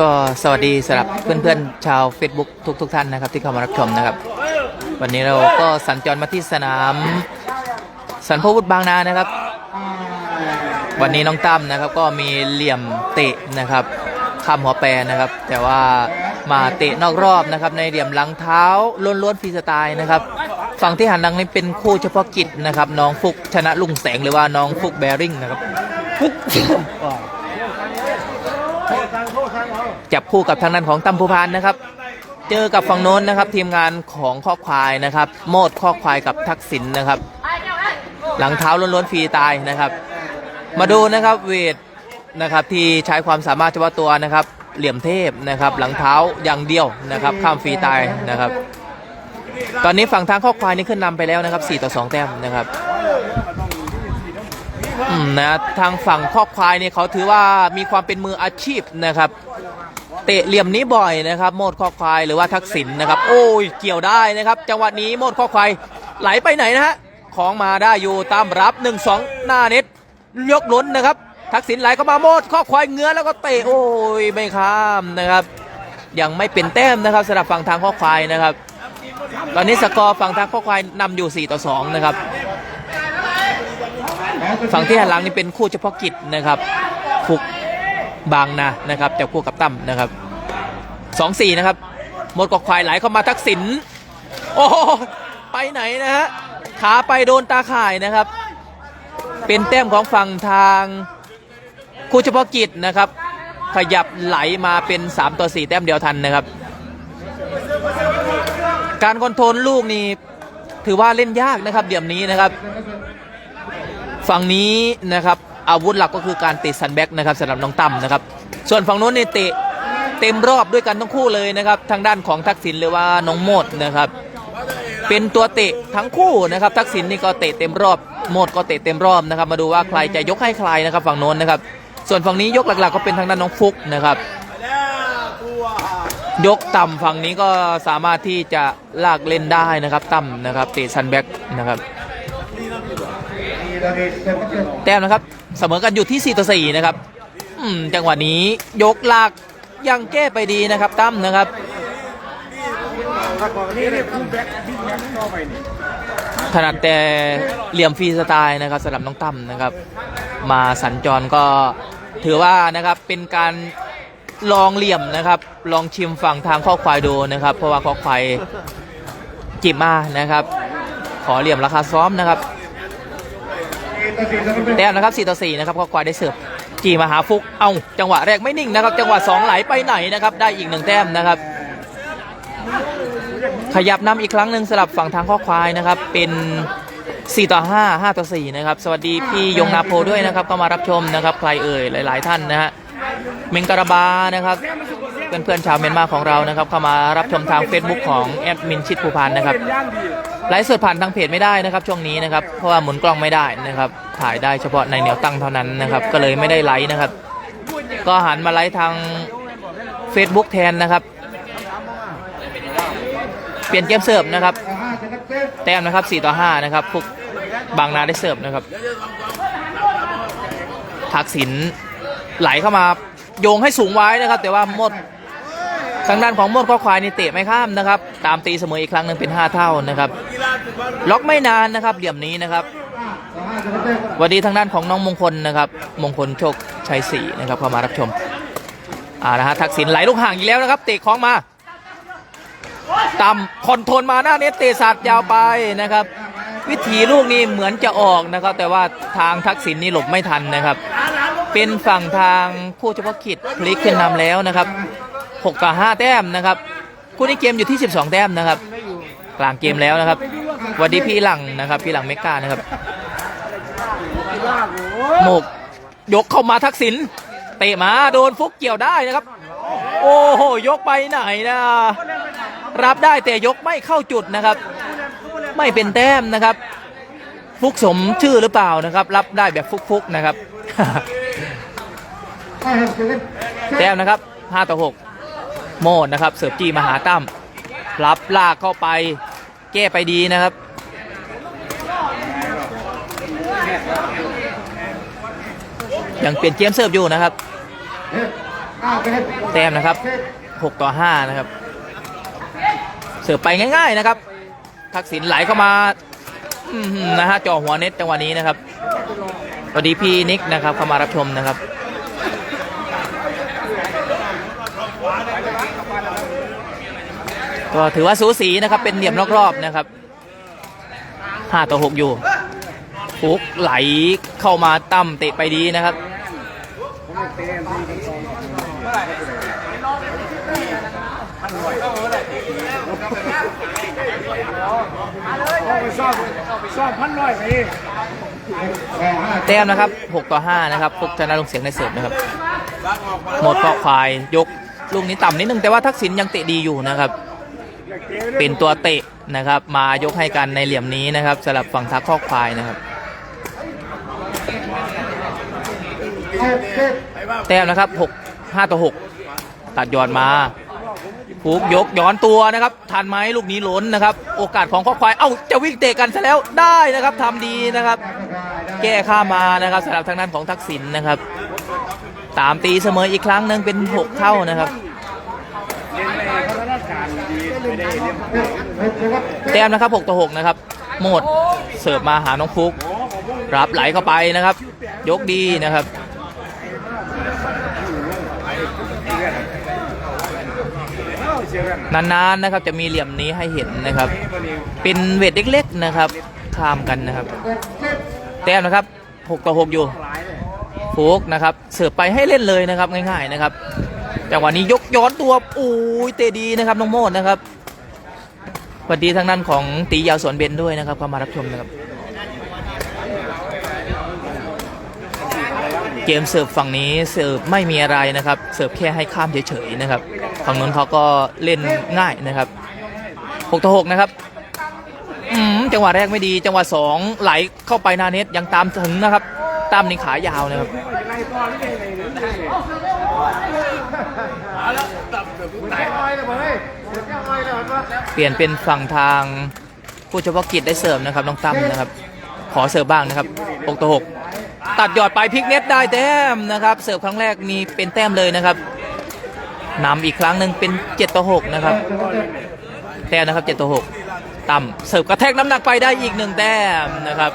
ก็สวัสดีสำหรับเพื่อนๆชาว Facebook ทุกๆทท่านนะครับ ที่เข้ามารับชมนะครับ วันนี้เราก็สัญจรมาที่สนาม สันพวุฒิบางนานะครับ วันนี้น้องตั้มนะครับก็มีเหลี่ยมเตะนะครับข้ามหัวแปรนะครับ แต่ว่ามาเตะนอกรอบนะครับ ในเหลี่ยมหลังเท้าล้วนๆฟรีสไตล์นะครับฝั่งที่หันหลังนี่เป็นคู่เฉพาะกิจนะครับ น้องฟุกชนะลุงแสงหรือว่าน้องฟุกแบริ่งนะครับฟุก จับคู่กับทางด้านของตั้มภูพานนะครับ เจอกับฝั่งโน้นนะครับ ทีมงานของข้อควายนะครับ โมดข้อควายกับทักษิณนะครับ หลังเท้าล้วนๆฟรีตายนะครับ มาดูนะครับเวทนะครับที่ใช้ความสามารถเฉพาะตัวนะครับ เหลี่ยมเทพนะครับ หลังเท้าอย่างเดียวนะครับ ข้ามฟรีตายนะครับ ตอนนี้ฝั่งทางข้อควายนี่ขึ้นนำไปแล้วนะครับ 4 ต่อ 2 แต้มนะครับนะทางฝั่งข้อควายเนี่ยเขาถือว่ามีความเป็นมืออาชีพนะครับ เตะเหลี่ยมนี้บ่อยนะครับ โมดข้อควายหรือว่าทักษิณนะครับ โอ้ยเกี่ยวได้นะครับ จังหวะนี้โมดข้อควายไหลไปไหนนะฮะของมาได้อยู่ตามรับ 1-2 หน้าเน็ตยกล้นนะครับ ทักษิณไหลเข้ามาโมดข้อควายเงื้อแล้วก็เตะโอ้ยไม่ข้ามนะครับ ยังไม่เป็นแต้มนะครับสำหรับฝั่งทางข้อควายนะครับ ตอนนี้สกอร์ฝั่งทางข้อควายนำอยู่ 4 ต่อ 2 นะครับ ฝั่งที่หันหลังนี่เป็นคู่เฉพาะกิจนะครับ บางนานะครับจับคู่กับตั้มนะครับสองสี่นะครับหมดกอกควายไหลเข้ามาทักษิณโอ้ไปไหนนะฮะขาไปโดนตาข่ายนะครับ เป็นแต้มของฝั่งทางคู่เฉพาะกิจนะครับ ขยับไหลมาเป็น 3 ต่อ 4 แต้มเดียวทันนะครับ การคอนโทรลลูกนี่ถือว่าเล่นยากนะครับเดี๋ยวนี้นะครับ ฝั่งนี้นะครับ อาวุธหลักก็คือการเตะซันแบ็กนะครับสำหรับน้องตั้มนะครับ ส่วนฝั่งโน้นเนี่ยเตะเต็มรอบด้วยกันทั้งคู่เลยนะครับ ทางด้านของทักษิณหรือว่าน้องโมดนะครับ เป็นตัวเตะทั้งคู่นะครับ ทักษิณนี่ก็เตะเต็มรอบโมดก็เตะเต็มรอบนะครับ มาดูว่าใครจะยกให้ใครนะครับ ฝั่งโน้นนะครับ ส่วนฝั่งนี้ยกหลักๆ ก็เป็นทางด้านน้องฟุกนะครับ ยกต่ำฝั่งนี้ก็สามารถที่จะลากเล่นได้นะครับต่ำนะครับเตะซันแบ็กนะครับ แต้มนะครับเสมอกันอยู่ที่ 4 ต่อ 4 นะครับอืมจังหวะนี้ยกลากยังแก้ไปดีนะครับตั้มนะครับถนัดแต่เหลี่ยมฟรีสไตล์นะครับสำหรับน้องตั้มนะครับ มาสัญจรก็ถือว่านะครับเป็นการลองเหลี่ยมนะครับ ลองชิมฝั่งทางข้อควายดูนะครับ เพราะว่าข้อควายจิบมานะครับ ขอเหลี่ยมราคาซ้อมนะครับ แต้มนะครับ4ต่อ4นะครับก็ควายได้เสิร์ฟจีมาหาฟุก เอาจังหวะแรกไม่นิ่งนะครับ จังหวะ2ไหลไปไหนนะครับ ได้อีกหนึ่งแต้มนะครับ ขยับนำอีกครั้งหนึ่งสลับฝั่งทางข้อควายนะครับ เป็น 4 ต่อ 5 5 ต่อ 4 นะครับ สวัสดีพี่ยงนาโพด้วยนะครับก็มารับชมนะครับ ใครเอ่ยหลาย ๆ ท่านนะฮะเมงการาบานะครับเพื่อนๆชาวเมียนมาของเรานะครับเข้ามารับชมทาง Facebook ของแอดมินชิดภูพานนะครับ ไลฟ์สดผ่านทางเพจไม่ได้นะครับ ช่วงนี้นะครับ เพราะว่าหมุนกล้องไม่ได้นะครับ ถ่ายได้เฉพาะในแนวตั้งเท่านั้นนะครับ ก็เลยไม่ได้ไลฟ์นะครับ ก็หันมาไลฟ์ทาง Facebook แทนนะครับ เปลี่ยนเกมเสิร์ฟนะครับ แต้มนะครับ 4 ต่อ 5 นะครับพวกบางนาได้เสิร์ฟนะครับทักษิณไหลเข้ามาโยงให้สูงไว้นะครับ แต่ว่าหมด ทางด้านของมดข้อควายนี่เตะไม่ข้ามนะครับ ตามตีเสมออีกครั้งหนึ่งเป็น 5 เท่านะครับ ล็อกไม่นานนะครับ เหลี่ยมนี้นะครับวัสดีทางด้านของน้องมงคลนะครับ มงคลโชคชัยศรีนะครับเข้ามารับชมอ่านะฮะทักษิณไหลลูกห่างอีกแล้วนะครับ เตะของมาต่ำคอนโทรลมาหน้าเน็ตเตะสัตว์ยาวไปนะครับ วิถีลูกนี้เหมือนจะออกนะครับ แต่ว่าทางทักษิณนี่หลบไม่ทันนะครับ เป็นฝั่งทางผู้เฉพาะกิจพลิกขึ้นนำแล้วนะครับ 6ต่อ5แต้มนะครับคู่นี้เกมอยู่ที่ 12 แต้มนะครับ กลางเกมแล้วนะครับสวัสดีพี่หลังนะครับ พี่หลังเมกานะครับโมกยกเข้ามาทักษิณเตะมาโดนฟุกเกี่ยวได้นะครับ โอ้โหยกไปไหนนะรับได้แต่ยกไม่เข้าจุดนะครับ ไม่เป็นแต้มนะครับ ฟุกสมชื่อหรือเปล่านะครับ รับได้แบบฟุกๆนะครับ แต้มนะครับ 5 ต่อ 6 โมดนะครับ เสิร์ฟจี้มาหาตั้มรับลากเข้าไปแก้ไปดีนะครับ ยังเปลี่ยนเกมเสิร์ฟอยู่นะครับ แต้มนะครับ 6 ต่อ 5 นะครับ เสิร์ฟไปง่าย ๆนะครับ ทักษิณไหลเข้ามานะฮะจ่อหัวเน็ตจังหวะนี้นะครับสวัสดีพี่นิกนะครับเข้ามารับชมนะครับ ก็ถือว่าสูสีนะครับเป็นเหลี่ยมรอบๆนะครับ5ต่อ6อยู่ฟุกไหลเข้ามาตั้มเตะไปดีนะครับชอบชอบพันร้อยไปแต้มนะครับ 6 ต่อ 5 นะครับฟุกชนะลงเสียงในเสิร์ฟนะครับ หมดเกาะควายยกลูกนี้ต่ำนิดนึงแต่ว่าทักษิณยังเตะดีอยู่นะครับ เป็นตัวเตะนะครับ มายกให้กันในเหลี่ยมนี้นะครับสำหรับฝั่งทักข้อควายนะครับ แต้มนะครับ6 5ต่อ6ตัดยอดมาฟุกยกย้อนตัวนะครับทันไหมลูกนี้ล้นนะครับ โอกาสของข้อควาย เอ้าจะวิ่งเตะกันซะแล้วได้นะครับทำดีนะครับ แก้ข้ามานะครับสำหรับทางด้านของทักษิณนะครับ ตามตีเสมออีกครั้งหนึ่งเป็น 6 เท่านะครับ แต้มนะครับ6ต่อ6นะครับโหมดเสิร์ฟมาหาน้องฟุก รับไหลเข้าไปนะครับ ยกดีนะครับนานๆนะครับจะมีเหลี่ยมนี้ให้เห็นนะครับ เป็นเวทเล็กๆนะครับข้ามกันนะครับ แต้มนะครับ 6 ต่อ 6 อยู่หลายเลยฟุกนะครับเสิร์ฟไปให้เล่นเลยนะครับง่ายๆนะครับจังหวะนี้ยกย้อนตัวอู้ยเตะดีนะครับน้องโมดนะครับ สวัสดีทางด้านของตียาวสวนเบนด้วยนะครับเข้ามารับชมนะครับ เกมเสิร์ฟฝั่งนี้เสิร์ฟไม่มีอะไรนะครับ เสิร์ฟแค่ให้ข้ามเฉยๆนะครับฝั่งนู้นเขาก็เล่นง่ายนะครับ6ต่อ6นะครับจังหวะแรกไม่ดี จังหวะสองไหลเข้าไปนาเน็ตยังตามถึงนะครับ ตามในขายาวนะครับไล่ต่อนี่ได้เลยได้เลยเอาละตับเดือดตายอ้อยเลยเฮ้ย เปลี่ยนเป็นฝั่งทางผู้เฉพาะกิจได้เสิร์ฟนะครับน้องตั้มนะครับ ขอเสิร์ฟบ้างนะครับ6ต่อ6ตัดยอดไปพลิกเน็ตได้แต้มนะครับเสิร์ฟครั้งแรกมีเป็นแต้มเลยนะครับนำอีกครั้งหนึ่งเป็น7ต่อ6นะครับแต้มนะครับ7ต่อ6ต่ำเสิร์ฟกระแทกน้ำหนักไปได้อีกหนึ่งแต้มนะครับ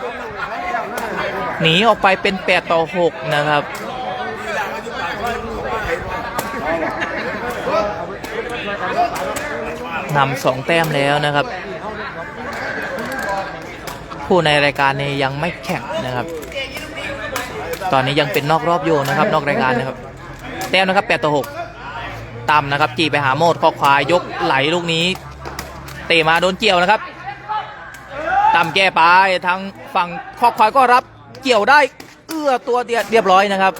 หนีออกไปเป็น8ต่อ6นะครับ นำสองแต้มแล้วนะครับ ผู้ในรายการนี้ยังไม่แข่งนะครับ ตอนนี้ยังเป็นนอกรอบอยู่นะครับ นอกรายการนะครับ แต้มนะครับ8ต่อ6ต่ำนะครับจีไปหาโมดข้อควายยกไหลลูกนี้ เตะมาโดนเกี่ยวนะครับต่ำแก้ไปทางฝั่งข้อควายก็รับเกี่ยวได้ เอื้อตัวเดียดเรียบร้อยนะครับ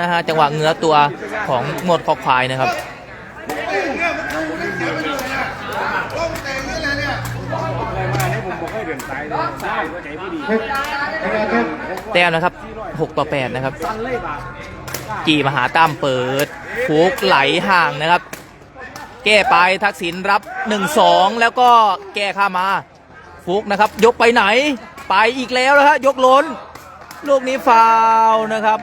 นะฮะจังหวะเงื้อตัวของโมดข้อควายนะครับ อะไรมาเนี่ยผมบอกให้เดือดตายเลยใช่ว่าใจผู้ดี แต้มนะครับ 6 ต่อ 8 นะครับ จีมหาตั้มเปิดฟุกไหลห่างนะครับ แก้ไปทักษิณรับ 1-2 แล้วก็แก้ข้ามา ฟุกนะครับ ยกไปไหน ไปอีกแล้วนะฮะยกล้น ลูกนี้ฟาวนะครับ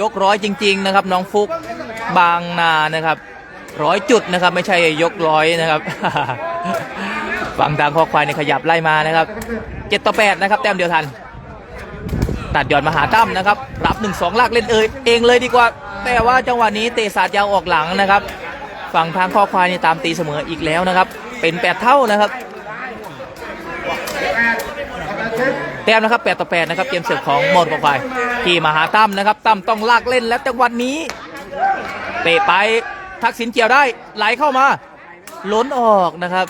ยกร้อยจริง ๆ นะครับ น้องฟุกบางนานะครับร้อยจุดนะครับ ไม่ใช่ยกร้อยนะครับ ฝั่งทางคอควายในขยับไล่มานะครับ7ต่อ8นะครับ แต้มเดียวทัน ตัดยอดมาหาตั้มนะครับ รับ1 2ลากเล่นเอยเองเลยดีกว่า แต่ว่าจังหวะนี้เตะสาดยาวออกหลังนะครับ ฝั่งทางข้อควายนี่ตามตีเสมออีกแล้วนะครับ เป็น8เท่านะครับแต้มนะครับ 8 ต่อ 8 นะครับ เกมเสิร์ฟของโมดข้อควายที่มาหาตั้มนะครับ ตั้มต้องลากเล่นแล้วจังหวะนี้ เตะไปทักษิณเกี่ยวได้ ไหลเข้ามา ล้นออกนะครับ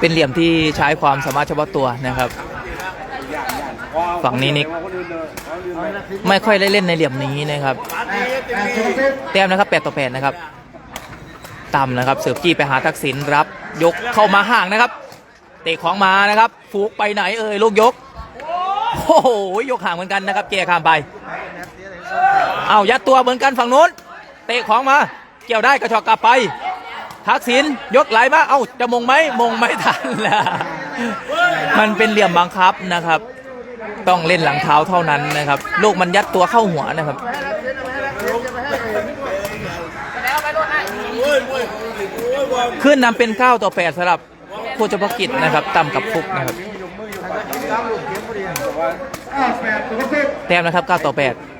เป็นเหลี่ยมที่ใช้ความสามารถเฉพาะตัวนะครับ ฝั่งนี้นิกไม่ค่อยได้เล่นในเหลี่ยมนี้นะครับ แต้มนะครับ 8 ต่อ 8 นะครับต่ำนะครับเสิร์ฟจี้ไปหาทักษิณรับ ยกเข้ามาห่างนะครับ เตะของมานะครับฟูกไปไหนเอ่ยลูกยก โอ้โหยกห่างเหมือนกันนะครับแก้ข้ามไป เอายัดตัวเหมือนกันฝั่งนู้น เตะของมา เกี่ยวได้กระชอกกลับไป ทักษิณยกไหลมา เอ้าจะมงไหมมงไม่ทันละมันเป็นเหลี่ยมบังคับนะครับ ต้องเล่นหลังเท้าเท่านั้นนะครับ ลูกมันยัดตัวเข้าหัวนะครับขึ้นนำเป็น 9 ต่อ 8สำหรับโคชเฉพกิจนะครับต่ำกับฟุกนะครับแต้มนะครับ 9 ต่อ 8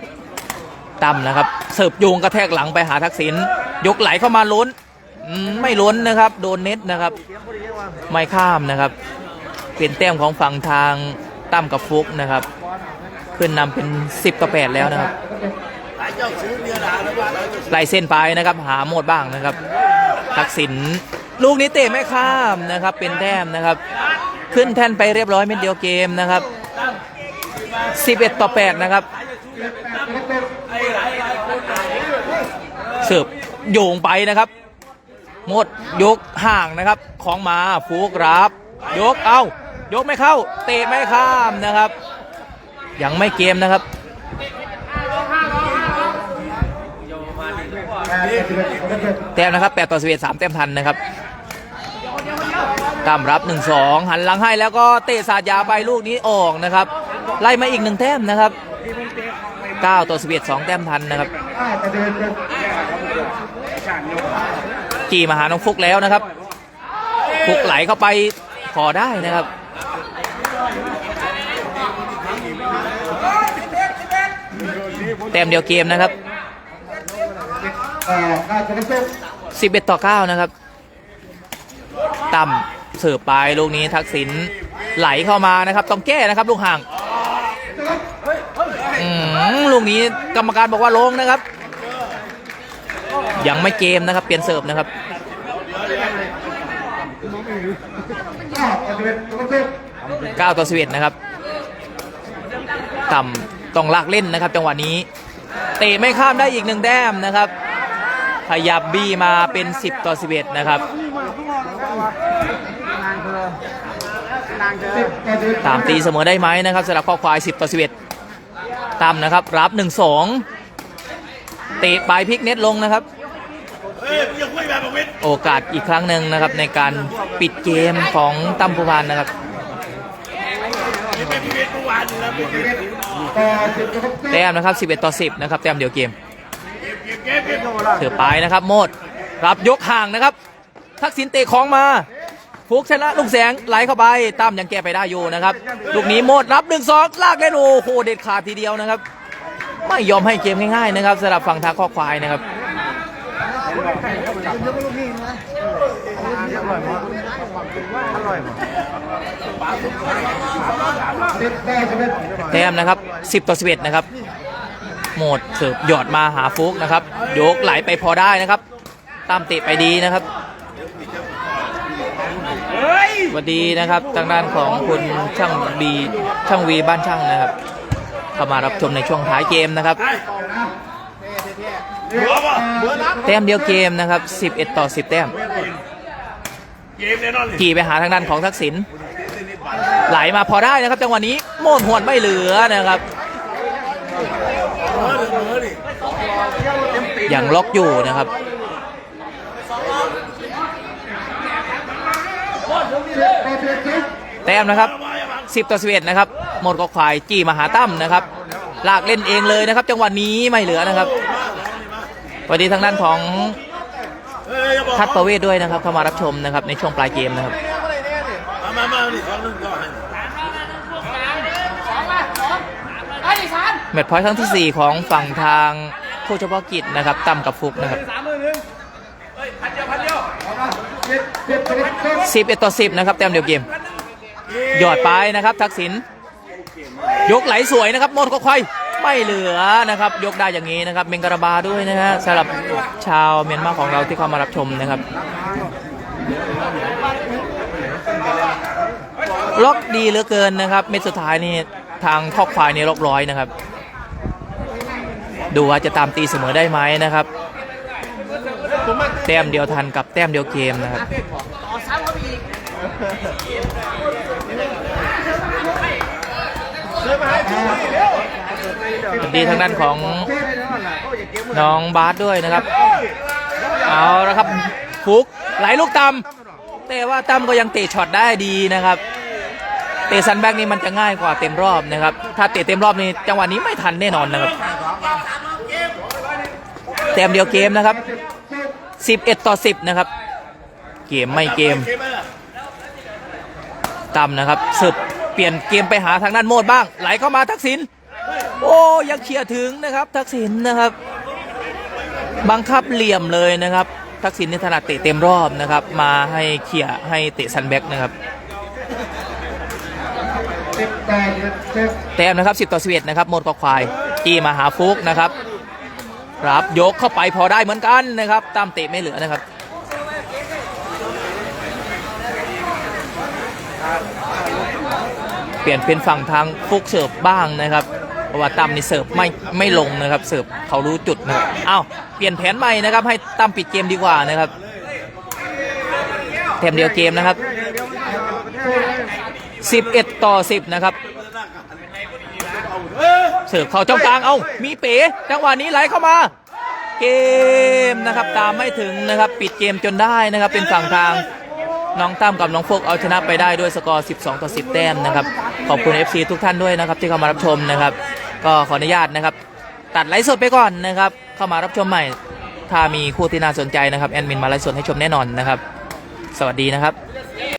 ต่ำนะครับเสิร์ฟโยงกระแทกหลังไปหาทักษิณยกไหลเข้ามาล้นไม่ล้นนะครับ โดนเน็ตนะครับ ไม่ข้ามนะครับ เป็นแต้มของฝั่งทางตั้มกับฟุกนะครับขึ้นนำเป็น 10ต่อ8แล้วนะครับไล่เส้นไปนะครับ หาโหมดบ้างนะครับ ทักษิณลูกนี้เตะไม่ข้ามนะครับ เป็นแต้มนะครับ ขึ้นแท่นไปเรียบร้อยเม็ดเดียวเกมนะครับ 11 ต่อ 8 นะครับ เสิร์ฟโยงไปนะครับ หมดยกห่างนะครับ ของมาฟูกรับ ยกเอายกไม่เข้า เตะไม่ข้ามนะครับ ยังไม่เกมนะครับแต้มนะครับ8ต่อ11 3แต้มทันนะครับตามรับ 1 2 หันหลังให้แล้วก็เตะสาดยาไปลูกนี้ออกนะครับ ไล่มาอีกหนึ่งแต้มนะครับ 9 ต่อ 11 2 แต้มทันนะครับกี่มาหาน้องฟุกแล้วนะครับ ฟุกไหลเข้าไปขอได้นะครับแต้มเดียวเกมนะครับ11 ต่อ 9 นะครับ ต่ำเสิร์ฟไปลูกนี้ทักษิณไหลเข้ามานะครับ ต้องแก้นะครับ ลูกห่าง อืมลูกนี้กรรมการบอกว่าลงนะครับ ยังไม่เกมนะครับ เปลี่ยนเสิร์ฟนะครับ9ต่อ11นะครับ ต่ำต้องลากเล่นนะครับ จังหวะนี้ เตะไม่ข้ามได้อีกหนึ่งแต้มนะครับขยับบีมาเป็น 10 ต่อ 11 นะครับตามตีเสมอได้ไหมนะครับสำหรับข้อควาย 10 ต่อ 11 ตามนะครับ รับ1-2เตะปลายพลิกเน็ตลงนะครับ โอกาสอีกครั้งหนึ่งนะครับ ในการปิดเกมของตั้มภูพานนะครับแต้มนะครับ 11 ต่อ 10 นะครับ แต้มเดียวเกมเถือไปนะครับ โมด รับยกห่างนะครับ ทักษิณเตะของมา ฟุกชนะลูกแสงไหลเข้าไปตั้มยังแก้ไปได้อยู่นะครับ ลูกนี้โมดรับ1 2ลากเล่นโอ้โหเด็ดขาดทีเดียวนะครับ ไม่ยอมให้เกมง่ายๆนะครับสำหรับฝั่งทางข้อควายนะครับแต้มนะครับ 10 ต่อ 11 นะครับ โหมดเสิร์ฟหยอดมาหาฟุกนะครับ โยกไหลไปพอได้นะครับ ตามเตะไปดีนะครับ วัสดีนะครับทางด้านของคุณช่างบีช่างวีบ้านช่างนะครับ เข้ามารับชมในช่วงท้ายเกมนะครับแต้มเดียวเกมนะครับ 11 ต่อ 10 แต้มกี่ไปหาทางด้านของทักษิณไหลมาพอได้นะครับจังหวะนี้โม่นหวนไม่เหลือนะครับยังล็อกอยู่นะครับ แต้มนะครับ 10 ต่อ 11 นะครับ หมดก็ควายจี้มาหาตั้มนะครับ ลากเล่นเองเลยนะครับ จังหวะนี้ไม่เหลือนะครับสวัสดีทางด้านของทัดประเวทด้วยนะครับ เข้ามารับชมนะครับในช่วงปลายเกมนะครับมามามาดิของนึงก่อนแมตช์พอยต์ครั้งที่ 4 ของฝั่งทางผู้เฉพาะกิจนะครับตั้มกับฟุกนะครับ สามมือหนึ่งเฮ้ยพันเดียวพันเดียว 11 ต่อ 10 นะครับแต้มเดียวเกมหยอดไปนะครับ ทักษิณยกไหลสวยนะครับหมดก็ควายไม่เหลือนะครับ ยกได้อย่างนี้นะครับเมงกราบาด้วยนะฮะสำหรับชาวเมียนมาของเราที่เข้ามารับชมนะครับ ล็อกดีเหลือเกินนะครับ เม็ดสุดท้ายนี่ทางครอบควายนี่ล็อกร้อยนะครับ ดูว่าจะตามตีเสมอได้ไหมนะครับ แต้มเดียวทันกับแต้มเดียวเกมนะครับ สวัสดีทางด้านของน้องบาสด้วยนะครับ เอาละครับฟุกไหลลูกต่ำแต่ว่าตั้มก็ยังเตะช็อตได้ดีนะครับ เตะซันแบ็กนี่มันจะง่ายกว่าเต็มรอบนะครับ ถ้าเตะเต็มรอบนี่จังหวะนี้ไม่ทันแน่นอนนะครับแต้มเดียวเกมนะครับ 11 ต่อ 10 นะครับ เกมไม่เกม ต่ำนะครับสึบเปลี่ยนเกมไปหาทางด้านโมดบ้าง ไหลเข้ามาทักษิณโอ้ยังเคลียร์ถึงนะครับ ทักษิณนะครับ บังคับเหลี่ยมเลยนะครับ ทักษิณในถนัดเตะเต็มรอบนะครับ มาให้เคลียร์ให้เตะซันแบ็กนะครับสิบแปดสิบแต้มนะครับ 10 ต่อ 11 นะครับหมดกอควายจี้มาหาฟุกนะครับรับยกเข้าไปพอได้เหมือนกันนะครับตามเตะไม่เหลือนะครับ เป ลี่ยนเป็นฝั่งทางฟุกเสิร์ฟบ้างนะครับเพราะว่าตั้มนี่เสิร์ฟไม่ไม่ลงนะครับ เสิร์ฟเขารู้จุดนะครับอ้าวเปลี่ยนแผนใหม่นะครับ ให้ตั้มปิดเกมดีกว่านะครับเทมเดียวเกมนะครับ 11 ต่อ 10 นะครับ เสิร์ฟเข้าจ้องกลางเอามีเป๋จังหวะนี้ไหลเข้ามา เกมนะครับตามไม่ถึงนะครับ ปิดเกมจนได้นะครับ เป็นฝั่งทางน้องตั้มกับน้องโฟกเอาชนะไปได้ด้วยสกอร์ 12 ต่อ 10 แต้มนะครับ ขอบคุณ FC ทุกท่านด้วยนะครับที่เข้ามารับชมนะครับ ก็ขออนุญาตนะครับ ตัดไลฟ์สดไปก่อนนะครับ เข้ามารับชมใหม่ ถ้ามีคู่ที่น่าสนใจนะครับแอดมินมาไลฟ์สดให้ชมแน่นอนนะครับ สวัสดีนะครับ